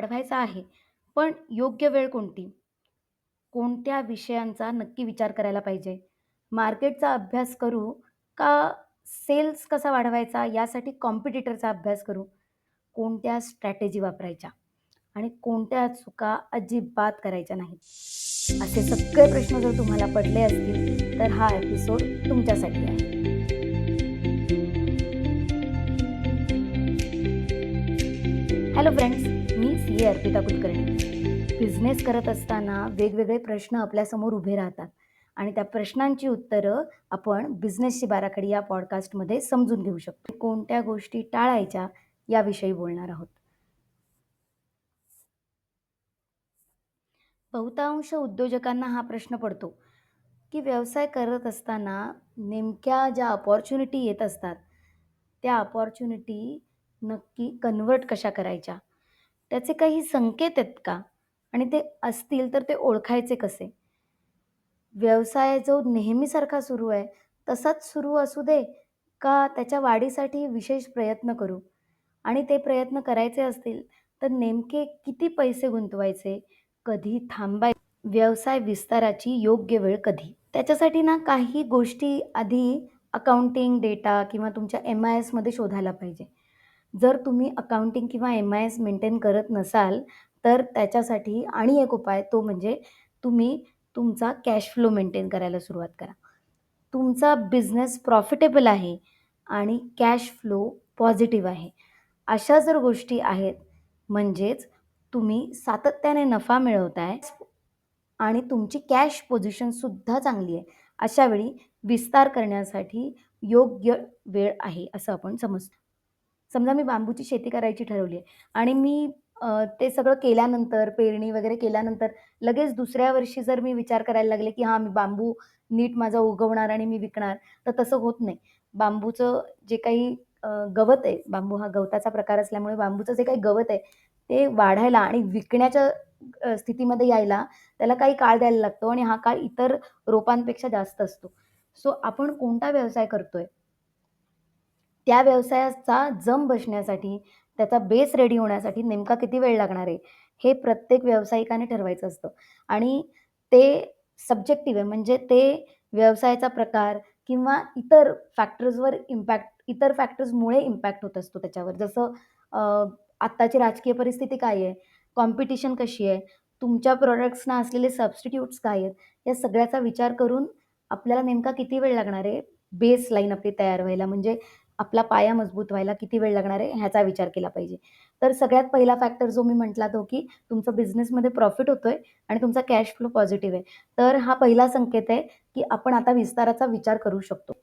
वाढवायचा आहे, पण योग्य वेळ कोणती? कोणत्या विषयांचा नक्की विचार करायला पाहिजे? मार्केटचा अभ्यास करू का सेल्स कसा वाढवायचा यासाठी कॉम्पिटिटरचा अभ्यास करू? कोणत्या स्ट्रॅटेजी वापरायच्या? आणि कोणत्या चुका अजिबात करायच्या नाहीत? असे सगळे प्रश्न जर तुम्हाला पडले असतील, तर हा एपिसोड तुमच्यासाठी आहे. Hello friends, me C A Arpita Kulkarni. Business करत असताना वेगवेगळे प्रश्न आपल्यासमोर उभे राहतात आणि त्या प्रश्नांची उत्तरं आपण बिझनेसची बाराखडी या पॉडकास्टमध्ये समजून घेऊ शकतो. कोणत्या गोष्टी टाळायच्या याविषयी बोलणार आहोत. बहुतांश उद्योजकांना हा प्रश्न पडतो, की व्यवसाय करत असताना नेमक्या ज्या अपॉर्च्युनिटी येत असतात, त्या अपॉर्च्युनिटी नक्की कन्व्हर्ट कशा करायच्या? त्याचे काही संकेत आहेत का? आणि ते असतील तर ते ओळखायचे कसे? व्यवसाय जो नेहमीसारखा सुरू आहे, तसाच सुरू असू दे, का त्याच्या वाढीसाठी विशेष प्रयत्न करू? आणि ते प्रयत्न करायचे असतील, तर नेमके किती पैसे गुंतवायचे? कधी थांबाय व्यवसाय विस्ताराची योग्य वेळ कधी? त्याच्यासाठी ना काही गोष्टी आधी अकाउंटिंग, डेटा किंवा तुमच्या एम-आय-एसमध्ये शोधायला पाहिजे. जर तुम्ही अकाउंटिंग किंवा एम-आय-एस मेंटेन करत नसाल, तर त्याच्यासाठी आणि एक उपाय तो म्हणजे तुम्ही तुमचा कॅश फ्लो मेंटेन करायला सुरुवात करा. तुमचा बिझनेस प्रॉफिटेबल आहे आणि कॅश फ्लो पॉझिटिव्ह आहे. अशा जर गोष्टी आहेत, म्हणजेच तुम्ही सातत्याने नफा मिळवताय आणि तुमची कॅश पोझिशनसुद्धा चांगली आहे. अशावेळी विस्तार करण्यासाठी योग्य वेळ आहे, असं आपण समजतो. समजा मी बांबूची शेती करायची ठरवली आहे आणि मी ते सगळं केल्यानंतर, पेरणी वगैरे केल्यानंतर लगेच दुसऱ्या वर्षी जर मी विचार करायला लागले, की हां, मी बांबू नीट माझा उगवणार आणि मी विकणार, तर तसं होत नाही. बांबूचं जे काही गवत आहे, बांबू हा गवताचा प्रकार असल्यामुळे बांबूचं जे काही गवत आहे, ते वाढायला आणि विकण्याच्या स्थितीमध्ये यायला त्याला काही काळ द्यायला लागतो आणि हा काळ इतर रोपांपेक्षा जास्त असतो. सो आपण कोणता व्यवसाय करतोय त्या व्यवसायाचा जम बसण्यासाठी, त्याचा बेस रेडी होण्यासाठी नेमका किती वेळ लागणार आहे, हे प्रत्येक व्यावसायिकाने ठरवायचं असतं. आणि ते सब्जेक्टिव्ह आहे. म्हणजे ते व्यवसायाचा प्रकार किंवा इतर फॅक्टर्सवर इम्पॅक्ट इतर फॅक्टर्समुळे इम्पॅक्ट होत असतो त्याच्यावर. जसं आत्ताची राजकीय परिस्थिती काय आहे? कॉम्पिटिशन कशी आहे? तुमच्या प्रॉडक्ट्सना असलेले सबस्टिट्यूट्स काय आहेत? या सगळ्याचा विचार करून आपल्याला नेमका किती वेळ लागणार आहे, बेस लाईन आपली तयार व्हायला, म्हणजे आपला पाया मजबूत व्हायला किती वेळ लागणार आहे, ह्याचा विचार केला पाहिजे. तर सगळ्यात पहिला फॅक्टर जो मी म्हटला तो, की तुमचा बिझनेसमध्ये प्रॉफिट होतोय आणि तुमचा कॅश फ्लो पॉझिटिव्ह आहे. तर हा पहिला संकेत आहे, की आपण आता विस्ताराचा विचार करू शकतो.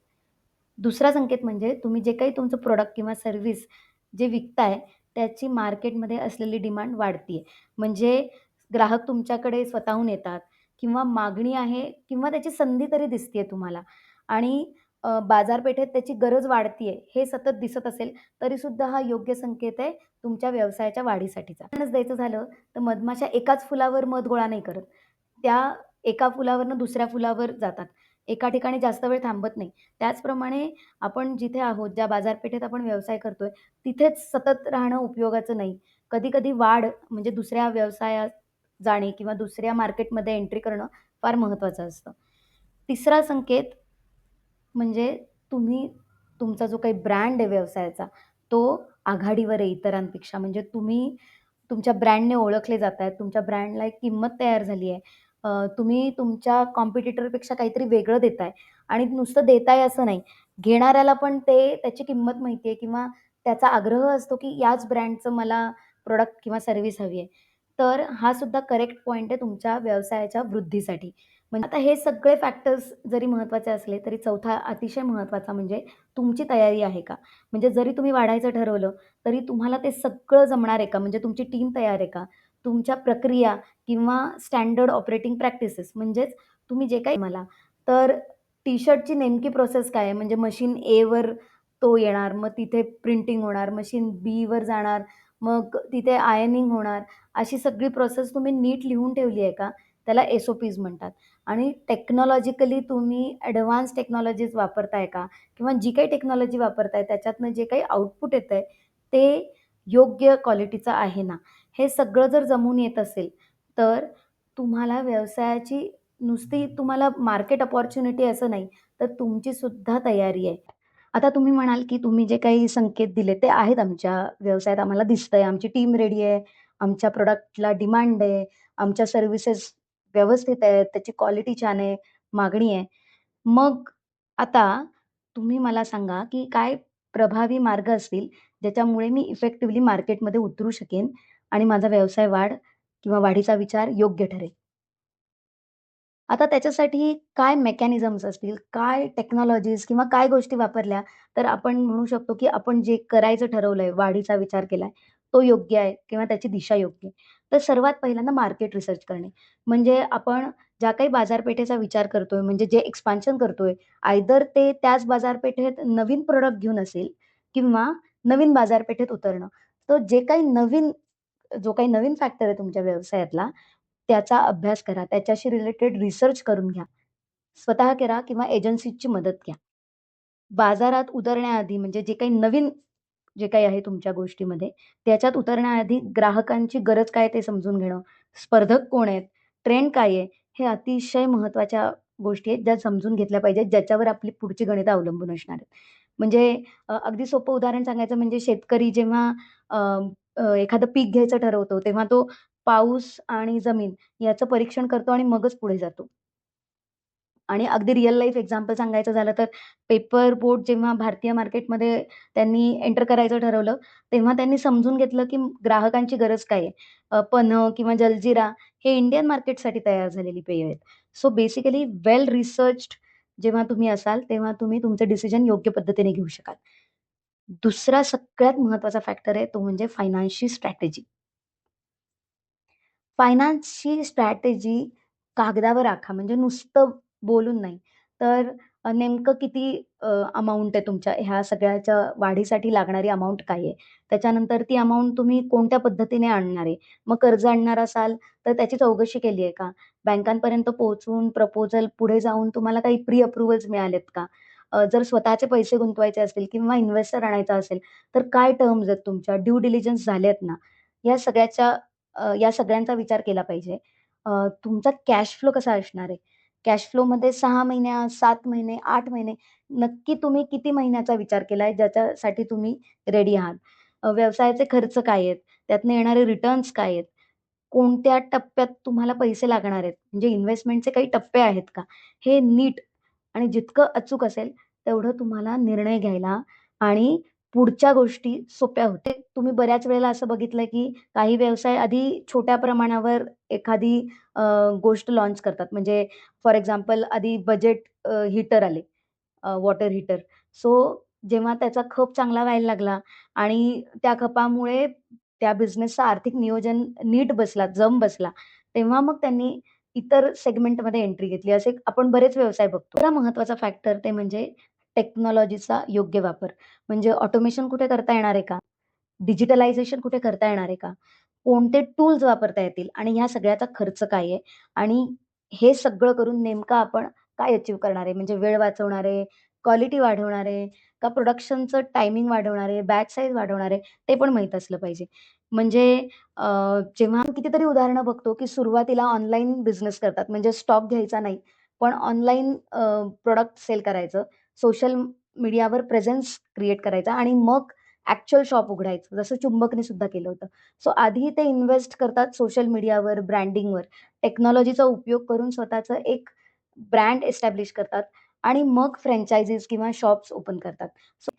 दुसरा संकेत म्हणजे तुम्ही जे काही तुमचं प्रोडक्ट किंवा सर्व्हिस जे विकताय, त्याची मार्केटमध्ये असलेली डिमांड वाढतीये. म्हणजे ग्राहक तुमच्याकडे स्वतःहून येतात किंवा मागणी आहे किंवा त्याची संधी तरी दिसते तुम्हाला आणि बाजारपेठेत त्याची गरज वाढतीये, हे सतत दिसत असेल, तरीसुद्धा हा योग्य संकेत आहे तुमच्या व्यवसायाच्या वाढीसाठीचा. उदाहरणच द्यायचं झालं, तर मधमाशा एकाच फुलावर मध गोळा नाही करत. त्या एका फुलावरनं दुसऱ्या फुलावर जातात. एका ठिकाणी जास्त वेळ थांबत नाही. त्याचप्रमाणे आपण जिथे आहोत, ज्या बाजारपेठेत आपण व्यवसाय करतोय, तिथेच सतत राहणं उपयोगाचं नाही. कधी-कधी वाढ म्हणजे दुसऱ्या व्यवसायात जाणे किंवा दुसऱ्या मार्केटमध्ये एंट्री करणं फार महत्त्वाचं असतं. तिसरा संकेत म्हणजे तुम्ही तुमचा जो काही ब्रँड आहे व्यवसायाचा, तो आघाडीवर आहे इतरांपेक्षा. म्हणजे तुम्ही तुमच्या ब्रँडने ओळखले जात आहेत तुमच्या ब्रँडला एक किंमत तयार झाली आहे. तुम्ही तुमच्या कॉम्पिटिटरपेक्षा काहीतरी वेगळं देताय आणि नुसतं देताय असं नाही, घेणाऱ्याला पण ते त्याची किंमत माहिती आहे किंवा त्याचा आग्रह असतो, की याच ब्रँडचं मला प्रोडक्ट किंवा सर्व्हिस हवी आहे. तर हा सुद्धा करेक्ट पॉईंट आहे तुमच्या व्यवसायाच्या वृद्धीसाठी. म्हणजे आता हे सगळे फॅक्टर्स जरी महत्त्वाचे असले, तरी चौथा अतिशय महत्त्वाचा म्हणजे तुमची तयारी आहे का? म्हणजे जरी तुम्ही वाढायचं ठरवलं, तरी तुम्हाला ते सगळं जमणार आहे का? म्हणजे तुमची टीम तयार आहे का? तुमच्या प्रक्रिया किंवा स्टँडर्ड ऑपरेटिंग प्रॅक्टिसेस म्हणजेच तुम्ही जे काही मला तर टी-शर्टची नेमकी प्रोसेस काय आहे? म्हणजे मशीन एवर तो येणार, मग तिथे प्रिंटिंग होणार, मशीन बीवर जाणार, मग तिथे आयनिंग होणार. अशी सगळी प्रोसेस तुम्ही नीट लिहून ठेवली आहे का? त्याला एस-ओ-पीज म्हणतात. आणि टेक्नॉलॉजिकली तुम्ही ॲडव्हान्स टेक्नॉलॉजीज वापरताय का? किंवा जी काही टेक्नॉलॉजी वापरताय त्याच्यातनं जे काही आउटपुट येतंय, ते योग्य क्वालिटीचं आहे ना? हे सगळं जर जमून येत असेल, तर तुम्हाला व्यवसायाची नुसती तुम्हाला मार्केट अपॉर्च्युनिटी असं नाही, तर तुमची सुद्धा तयारी आहे. आता तुम्ही म्हणाल, की तुम्ही जे काही संकेत दिले ते आहेत आमच्या व्यवसायात आम्हाला दिसतंय. आमची टीम रेडी आहे. आमच्या प्रोडक्टला डिमांड आहे. आमच्या सर्व्हिसेस व्यवस्थित आहे त्याची क्वालिटी छान आहे. मागणी आहे. मग आता तुम्ही मला सांगा, की काय प्रभावी मार्ग असतील, ज्याच्यामुळे मी इफेक्टिव्हली मार्केटमध्ये उतरू शकेन आणि माझा व्यवसाय वाढ किंवा वाढीचा विचार योग्य ठरेल? आता त्याच्यासाठी काय मेकॅनिझम्स असतील, काय टेक्नॉलॉजीज किंवा काय गोष्टी वापरल्या, तर आपण म्हणू शकतो, की आपण जे करायचं ठरवलंय, वाढीचा विचार केलाय, तो योग्य आहे किंवा त्याची दिशा योग्य आहे. तर सर्वात पहिल्यांदा मार्केट रिसर्च करणे. म्हणजे आपण ज्या काही बाजारपेठेचा विचार करतोय, म्हणजे जे एक्सपान्शन करतोय, आयदर ते त्याच बाजारपेठेत नवीन प्रोडक्ट घेऊन असेल किंवा नवीन बाजारपेठेत उतरणं. तर जे काही नवीन जो काही नवीन फॅक्टर आहे तुमच्या व्यवसायातला, त्याचा अभ्यास करा. त्याच्याशी रिलेटेड रिसर्च करून घ्या. स्वतः करा किंवा एजन्सीची मदत घ्या. बाजारात उतरण्याआधी म्हणजे जे काही नवीन जे काही आहे तुमच्या गोष्टीमध्ये, त्याच्यात उतरण्याआधी ग्राहकांची गरज काय ते समजून घेणं, स्पर्धक कोण आहेत, ट्रेंड काय आहे, हे अतिशय महत्त्वाच्या गोष्टी आहेत, ज्या समजून घेतल्या पाहिजेत, ज्याच्यावर आपली पुढची गणितं अवलंबून असणार आहेत. म्हणजे अगदी सोपं उदाहरण सांगायचं म्हणजे शेतकरी जेव्हा एखादं पीक घ्यायचं ठरवतो, तेव्हा तो पाऊस आणि जमीन याचं परीक्षण करतो आणि मगच पुढे जातो. आणि अगदी रिअल लाईफ एक्झाम्पल सांगायचं झालं तर पेपर बोट जेव्हा भारतीय मार्केटमध्ये त्यांनी एंटर करायचं ठरवलं, तेव्हा त्यांनी समजून घेतलं, की ग्राहकांची गरज काय आहे. पन्ह किंवा जलजीरा हे इंडियन मार्केटसाठी तयार झालेली पेय आहेत. सो बेसिकली वेल रिसर्च्ड जेव्हा तुम्ही असाल, तेव्हा तुम्ही तुमचे डिसिजन योग्य पद्धतीने घेऊ शकाल. दुसरा सगळ्यात महत्त्वाचा फॅक्टर आहे, तो म्हणजे फायनान्सची स्ट्रॅटेजी. फायनान्सची स्ट्रॅटेजी कागदावर आखा. म्हणजे नुसतं बोलून नाही. तर नेमकं किती अमाऊंट आहे तुमच्या ह्या सगळ्याच्या वाढीसाठी लागणारी अमाऊंट काय आहे? त्याच्यानंतर ती अमाऊंट तुम्ही कोणत्या पद्धतीने आणणार आहे? मग कर्ज आणणार असाल, तर त्याची चौकशी केली आहे का? बँकांपर्यंत पोहोचून प्रपोजल पुढे जाऊन तुम्हाला काही प्री अप्रूव्हल्स मिळालेत का? जर स्वतःचे पैसे गुंतवायचे असतील किंवा इन्व्हेस्टर आणायचा असेल, तर काय टर्म्स आहेत तुमच्या? ड्यू डिलिजन्स झालेत ना? या सगळ्याच्या या सगळ्यांचा विचार केला पाहिजे. तुमचा कॅश फ्लो कसा असणार आहे? कॅश फ्लोमध्ये सहा महिन्या, सात महिने, आठ महिने नक्की तुम्ही किती महिन्याचा विचार केलाय ज्याच्यासाठी तुम्ही रेडी आहात? व्यवसायाचे खर्च काय आहेत? त्यातनं येणारे रिटर्न्स काय आहेत? कोणत्या टप्प्यात तुम्हाला पैसे लागणार आहेत? म्हणजे इन्व्हेस्टमेंटचे काही टप्पे आहेत का? हे नीट आणि जितकं अचूक असेल, तेवढं तुम्हाला निर्णय घ्यायला आणि पुढच्या गोष्टी सोप्या होते तुम्ही बऱ्याच वेळेला असं बघितलंय, की काही व्यवसाय आधी छोट्या प्रमाणावर एखादी गोष्ट लॉन्च करतात. म्हणजे फॉर एक्झाम्पल आधी बजेट हीटर आले, वॉटर हीटर. सो जेव्हा त्याचा खप चांगला व्हायला लागला आणि त्या खपामुळे त्या बिझनेसचं आर्थिक नियोजन नीट बसला, जम बसला, तेव्हा मग त्यांनी इतर सेगमेंटमध्ये एंट्री घेतली. असे आपण बरेच व्यवसाय बघतो. महत्त्वाचा फॅक्टर ते म्हणजे टेक्नॉलॉजीचा योग्य वापर. म्हणजे ऑटोमेशन कुठे करता येणार आहे का? डिजिटलायझेशन कुठे करता येणार आहे का? कोणते टूल्स वापरता येतील आणि ह्या सगळ्याचा खर्च काय आहे? आणि हे सगळं करून नेमकं आपण काय अचीव्ह करणार आहे? म्हणजे वेळ वाचवणारे क्वालिटी वाढवणारे का प्रोडक्शनचं टायमिंग वाढवणारे बॅच साईज वाढवणारे ते पण माहीत असलं पाहिजे. म्हणजे जेव्हा कितीतरी उदाहरणं बघतो, की सुरुवातीला ऑनलाईन बिझनेस करतात. म्हणजे स्टॉक घ्यायचा नाही, पण ऑनलाईन प्रोडक्ट सेल करायचं. सोशल मीडियावर प्रेझेन्स क्रिएट करायचा आणि मग ऍक्च्युअल शॉप उघडायचं. जसं चुंबकने सुद्धा केलं होतं. सो आधी ते इन्व्हेस्ट करतात सोशल मीडियावर, ब्रँडिंगवर. टेक्नॉलॉजीचा उपयोग करून स्वतःचं एक ब्रँड एस्टॅब्लिश करतात आणि मग फ्रँचायझीज किंवा शॉप्स ओपन करतात. सो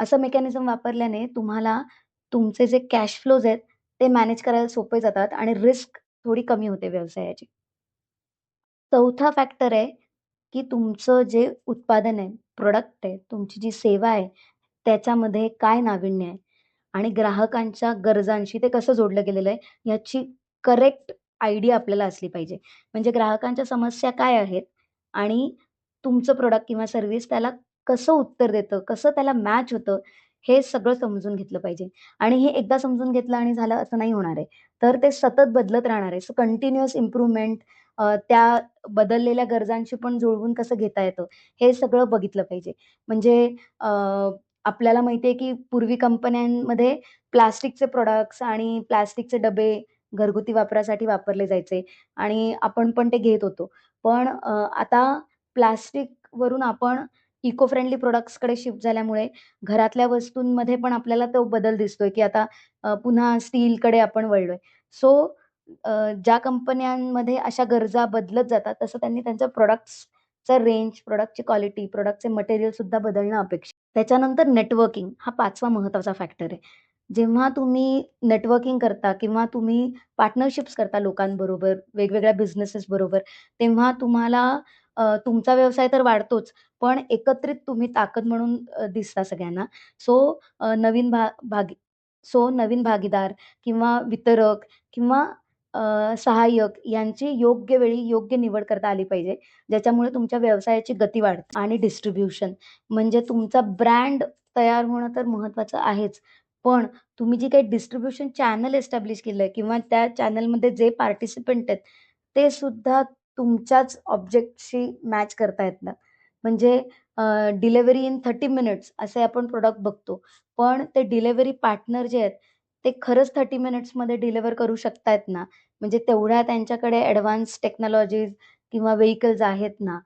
असं मेकॅनिझम वापरल्याने तुम्हाला तुमचे जे कॅश फ्लोज आहेत, ते मॅनेज करायला सोपे जातात आणि रिस्क थोडी कमी होते व्यवसायाची. चौथा फॅक्टर आहे, की तुमचं जे उत्पादन आहे, प्रोडक्ट आहे, तुमची जी सेवा आहे, त्याच्यामध्ये काय नाविन्य आहे आणि ग्राहकांच्या गरजांशी ते कसं जोडलं गेलेलं आहे, याची करेक्ट आयडिया आपल्याला असली पाहिजे. म्हणजे ग्राहकांच्या समस्या काय आहेत आणि तुमचं प्रोडक्ट किंवा सर्व्हिस त्याला कसं उत्तर देतं, कसं त्याला मॅच होतं, हे सगळं समजून घेतलं पाहिजे. आणि हे एकदा समजून घेतलं आणि झालं असं नाही होणार आहे. तर ते सतत बदलत राहणार आहे. सो कंटिन्युअस इम्प्रूव्हमेंट त्या बदललेल्या गरजांशी पण जुळवून कसं घेता येतं, हे सगळं बघितलं पाहिजे. म्हणजे आपल्याला माहिती आहे, की पूर्वी कंपन्यांमध्ये प्लास्टिकचे प्रोडक्ट्स आणि प्लास्टिकचे डबे घरगुती वापरासाठी वापरले जायचे आणि आपण पण ते घेत होतो. पण आता प्लास्टिकवरून आपण इको फ्रेंडली प्रोडक्ट्सकडे शिफ्ट झाल्यामुळे घरातल्या वस्तूंमध्ये पण आपल्याला तो बदल दिसतोय, की आता पुन्हा स्टीलकडे आपण वळलोय. सो ज्या कंपन्यांमध्ये अशा गरजा बदलत जातात, तसं त्यांनी त्यांच्या प्रोडक्ट्सचा रेंज, प्रोडक्टची क्वालिटी, प्रॉडक्टचे मटेरियल सुद्धा बदलणं अपेक्षित. त्याच्यानंतर नेटवर्किंग हा पाचवा महत्त्वाचा फॅक्टर आहे. जेव्हा तुम्ही नेटवर्किंग करता किंवा तुम्ही पार्टनरशिप्स करता लोकांबरोबर, वेगवेगळ्या बिझनेसेस बरोबर, तेव्हा तुम्हाला तुमचा व्यवसाय तर वाढतोच, पण एकत्रित तुम्ही ताकद म्हणून दिसता सगळ्यांना. सो नवीन भा भागी सो नवीन भागीदार किंवा वितरक किंवा सहाय्यक यांची योग्य वेळी योग्य निवड करता आली पाहिजे. ज्याच्यामुळे तुमच्या व्यवसायाची गती वाढते आणि डिस्ट्रीब्युशन म्हणजे तुमचा ब्रँड तयार होणं तर महत्त्वाचं आहेच. पण तुम्ही जी काही डिस्ट्रीब्युशन चॅनल एस्टॅब्लिश केलंय किंवा त्या चॅनलमध्ये जे पार्टिसिपंट आहेत, ते सुद्धा तुमच्याच ऑब्जेक्टशी मॅच करता येतात. म्हणजे डिलेवरी इन 30 मिनिट्स असे आपण प्रोडक्ट बघतो. पण ते डिलेवरी पार्टनर जे आहेत, ते खरंच 30 मिनिट्समध्ये डिलिव्हर करू शकतायत ना, म्हणजे तेवढ्या त्यांच्याकडे ॲडव्हान्स टेक्नॉलॉजीज किंवा व्हेइकल्स आहेत ना,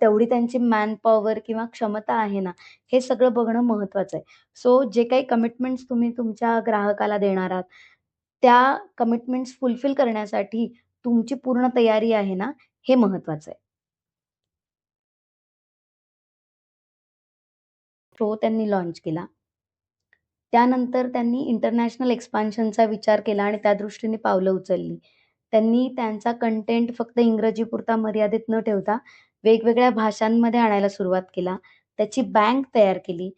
तेवढी त्यांची मॅन पॉवर किंवा क्षमता आहे ना, हे सगळं बघणं महत्त्वाचं आहे. सो जे काही कमिटमेंट्स तुम्ही तुमच्या ग्राहकाला देणार आहात, त्या कमिटमेंट्स फुलफिल करण्यासाठी तुमची पूर्ण तयारी आहे ना, हे महत्त्वाचं आहे. तो त्यांनी लॉन्च केला. त्यानंतर त्यांनी इंटरनॅशनल एक्सपान्शनचा विचार केला आणि त्या दृष्टीने पावलं उचलली. त्यांनी त्यांचा कंटेंट फक्त इंग्रजीपुरता मर्यादित न ठेवता वेगवेगळ्या भाषांमध्ये आणायला सुरुवात केला. त्याची बँक तयार केली.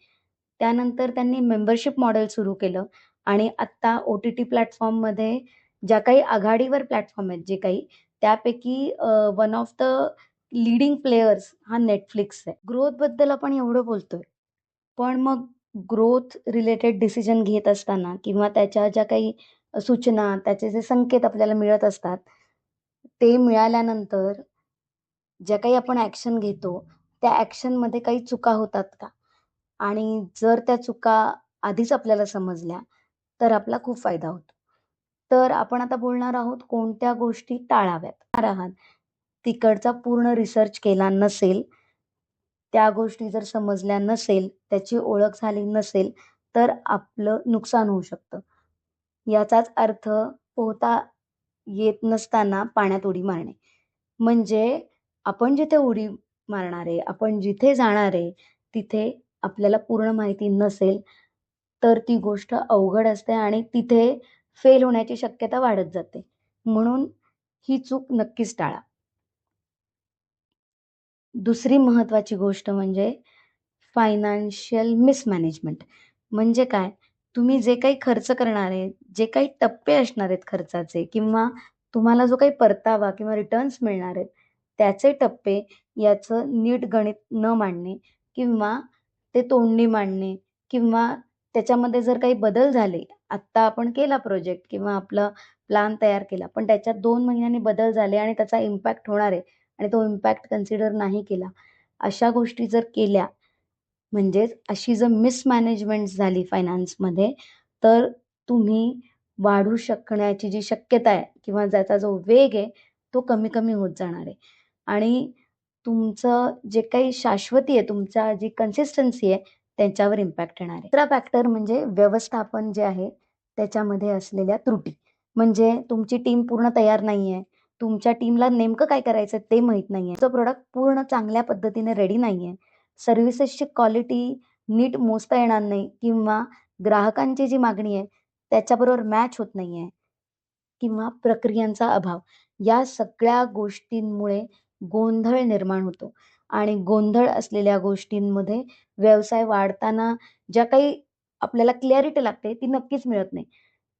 त्यानंतर त्यांनी मेंबरशिप मॉडेल सुरू केलं आणि आत्ता ओ-टी-टी प्लॅटफॉर्ममध्ये ज्या काही आघाडीवर प्लॅटफॉर्म आहेत जे काही, त्यापैकी one of the leading players हा नेटफ्लिक्स आहे. ग्रोथबद्दल आपण एवढं बोलतोय, पण मग ग्रोथ रिलेटेड डिसिजन घेत असताना किंवा त्याच्या ज्या काही सूचना, त्याचे जे संकेत आपल्याला मिळत असतात, ते मिळाल्यानंतर ज्या काही आपण ॲक्शन घेतो, त्या ॲक्शनमध्ये काही चुका होतात का? आणि जर त्या चुका आधीच आपल्याला समजल्या, तर आपला खूप फायदा होतो. तर आपण आता बोलणार आहोत कोणत्या गोष्टी टाळाव्यात आहात. तिकडचा पूर्ण रिसर्च केला नसेल, त्या गोष्टी जर समजल्या नसेल, त्याची ओळख झाली नसेल, तर आपलं नुकसान होऊ शकतं. याचाच अर्थ पोहता येत नसताना पाण्यात उडी मारणे. म्हणजे आपण जिथे उडी मारणार आहे, आपण जिथे जाणार आहे, तिथे आपल्याला पूर्ण माहिती नसेल, तर ती गोष्ट अवघड असते आणि तिथे फेल होण्याची शक्यता वाढत जाते. म्हणून ही चूक नक्कीच टाळा. दुसरी महत्त्वाची गोष्ट म्हणजे फायनान्शियल मिसमॅनेजमेंट. म्हणजे काय? तुम्ही जे काही खर्च करणार आहे, जे काही टप्पे असणार आहेत खर्चाचे किंवा तुम्हाला जो काही परतावा किंवा रिटर्न्स मिळणार आहेत, त्याचे टप्पे याचं नीट गणित न मांडणे किंवा ते तोंडी मांडणे किंवा त्याच्यामध्ये जर काही बदल झाले, आत्ता आपण केला प्रोजेक्ट किंवा आपला प्लान तयार केला, पण त्याच्यात दोन महिन्यांनी बदल झाले आणि त्याचा इम्पॅक्ट होणार आहे आणि तो इम्पॅक्ट कन्सिडर नाही केला. अशा गोष्टी जर केल्या, म्हणजेच अशी जर मिसमॅनेजमेंट झाली फायनान्समध्ये, तर तुम्ही वाढू शकण्याची जी शक्यता आहे किंवा ज्याचा जो वेग आहे, तो कमी-कमी होत जाणार आहे आणि तुमचं जे काही शाश्वती आहे, तुमच्या जी कन्सिस्टन्सी आहे, त्याच्यावर इम्पॅक्ट येणार आहे. दुसरा फॅक्टर म्हणजे व्यवस्थापन जे आहे, त्याच्यामध्ये असलेल्या त्रुटी. म्हणजे तुमची टीम पूर्ण तयार नाहीये. तुमच्या टीमला नेमकं काय करायचं ते माहीत नाही आहे तुमचं प्रोडक्ट पूर्ण चांगल्या पद्धतीने रेडी नाही आहे सर्व्हिसेसची क्वालिटी नीट मोजता येणार नाही किंवा ग्राहकांची जी मागणी आहे, त्याच्याबरोबर मॅच होत नाही आहे किंवा प्रक्रियांचा अभाव. या सगळ्या गोष्टींमुळे गोंधळ निर्माण होतो आणि गोंधळ असलेल्या गोष्टींमध्ये व्यवसाय वाढताना ज्या काही आपल्याला क्लॅरिटी लागते, ती नक्कीच मिळत नाही.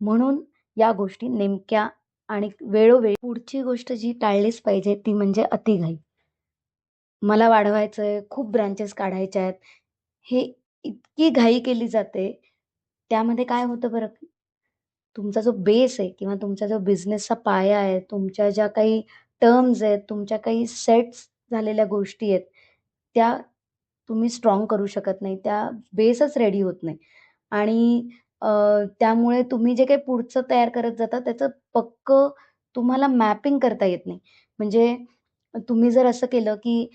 म्हणून या गोष्टी नेमक्या आणि वेळोवेळी पुढची गोष्ट जी टाळलीच पाहिजे, ती म्हणजे अतिघाई. मला वाढवायचंय, खूप ब्रांचेस काढायच्या आहेत. हे इतकी घाई केली जाते, त्यामध्ये काय होतं बरं, तुमचा जो बेस आहे किंवा तुमचा जो बिझनेसचा पाया आहे, तुमच्या ज्या काही टर्म्स आहेत, तुमच्या काही सेट्स झालेल्या गोष्टी आहेत, त्या तुम्ही स्ट्रॉंग करू शकत नाही. त्या बेसच रेडी होत नाही आणि त्यामुळे तुम्ही जे काही पुढचं तयार करत जाता त्याचं पक्कं तुम्हाला मॅपिंग करता येत नाही. म्हणजे तुम्ही जर असं केलं, की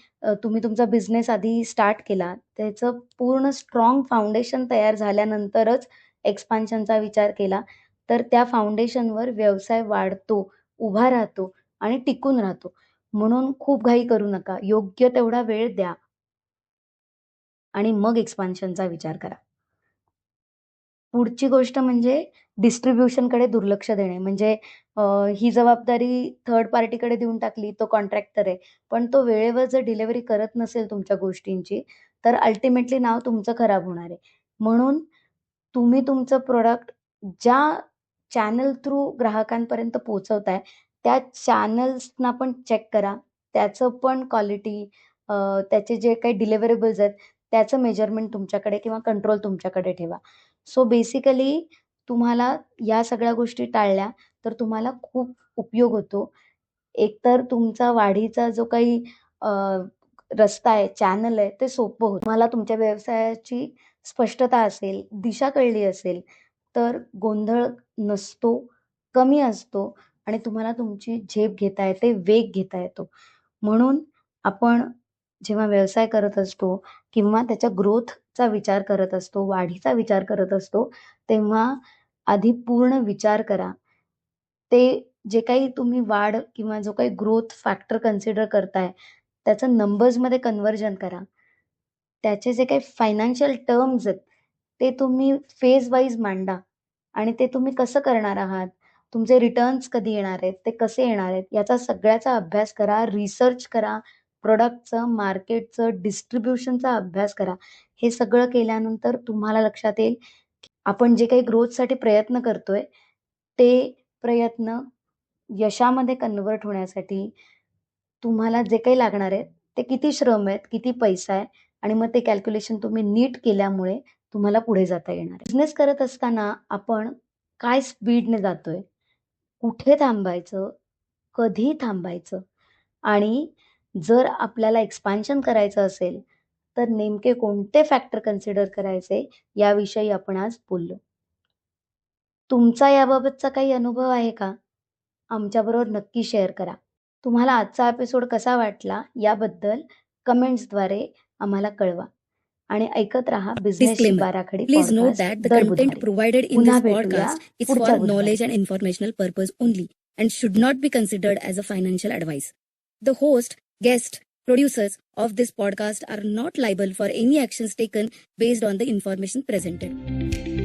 तुम्ही तुमचा बिझनेस आधी स्टार्ट केला, त्याचं पूर्ण स्ट्राँग फाउंडेशन तयार झाल्यानंतरच एक्सपान्शनचा विचार केला, तर त्या फाउंडेशनवर व्यवसाय वाढतो, उभा राहतो आणि टिकून राहतो. म्हणून खूप घाई करू नका. योग्य तेवढा वेळ द्या. आणि मग एक्सपान्शनचा विचार करा. पुढची गोष्ट म्हणजे डिस्ट्रीब्युशनकडे दुर्लक्ष देणे. म्हणजे ही जबाबदारी थर्ड पार्टीकडे देऊन टाकली, तो कॉन्ट्रॅक्टर आहे. पण तो वेळेवर जर डिलिव्हरी करत नसेल तुमच्या गोष्टींची, तर अल्टिमेटली नाव तुमचं खराब होणार आहे. म्हणून तुम्ही तुमचं प्रोडक्ट ज्या चॅनल थ्रू ग्राहकांपर्यंत पोहोचवताय, त्या चॅनल्सना पण चेक करा. त्याचं पण क्वालिटी त्याचे जे काही डिलिव्हरेबल्स आहेत, त्याचं मेजरमेंट तुमच्याकडे किंवा कंट्रोल तुमच्याकडे ठेवा. सो बेसिकली तुम्हाला या सगळ्या गोष्टी टाळल्या, तर तुम्हाला खूप उपयोग होतो. एकतर तुमचा वाढीचा जो काही रस्ता आहे, चॅनल आहे, ते सोपं होतं. तुम्हाला तुमच्या व्यवसायाची स्पष्टता असेल, दिशा कळली असेल, तर गोंधळ नसतो, कमी असतो आणि तुम्हाला तुमची झेप घेता येते, वेग घेता येतो. म्हणून आपण जेव्हा व्यवसाय करत असतो किंवा त्याच्या ग्रोथचा विचार करत असतो, वाढीचा विचार करत असतो, तेव्हा आधी पूर्ण विचार करा. ते जे काही तुम्ही वाढ किंवा जो काही ग्रोथ फॅक्टर कन्सिडर करताय, त्याचं नंबर्समध्ये कन्वर्जन करा. त्याचे जे काही फायनान्शियल टर्म्स आहेत, ते तुम्ही फेज वाईज मांडा आणि ते तुम्ही कसं करणार आहात, तुमचे रिटर्न्स कधी येणार आहेत, ते कसे येणार आहेत, याचा सगळ्याचा अभ्यास करा, रिसर्च करा. प्रोडक्टचं मार्केटचं, डिस्ट्रीब्युशनचा अभ्यास करा. हे सगळं केल्यानंतर तुम्हाला लक्षात येईल, की आपण जे काही ग्रोथसाठी प्रयत्न करतोय, ते प्रयत्न यशामध्ये कन्व्हर्ट होण्यासाठी तुम्हाला जे काही लागणार आहे, ते किती श्रम आहेत, किती पैसा आहे आणि मग ते कॅल्क्युलेशन तुम्ही नीट केल्यामुळे तुम्हाला पुढे जाता येणार बिझनेस करत असताना आपण काय स्पीडने जातोय, कुठे थांबायचं, कधी थांबायचं आणि जर आपल्याला एक्सपान्शन करायचं असेल, तर नेमके कोणते फॅक्टर कन्सिडर करायचे, याविषयी आपण आज बोललो. तुमचा याबाबतचा काही अनुभव आहे का? आमच्याबरोबर नक्की शेअर करा. तुम्हाला आजचा एपिसोड कसा वाटला, याबद्दल कमेंट्सद्वारे आम्हाला कळवा आणि ऐकत राहा Disclaimer. Barakhadi Please note podcast that the दर content बुधवारी. provided in पुन्हा this भेटूया podcast is पुढच्या for बुधवारी. knowledge and informational purpose only and should not be considered as a financial advice. The host, guest, producers of this podcast are not liable for any actions taken based on the information presented.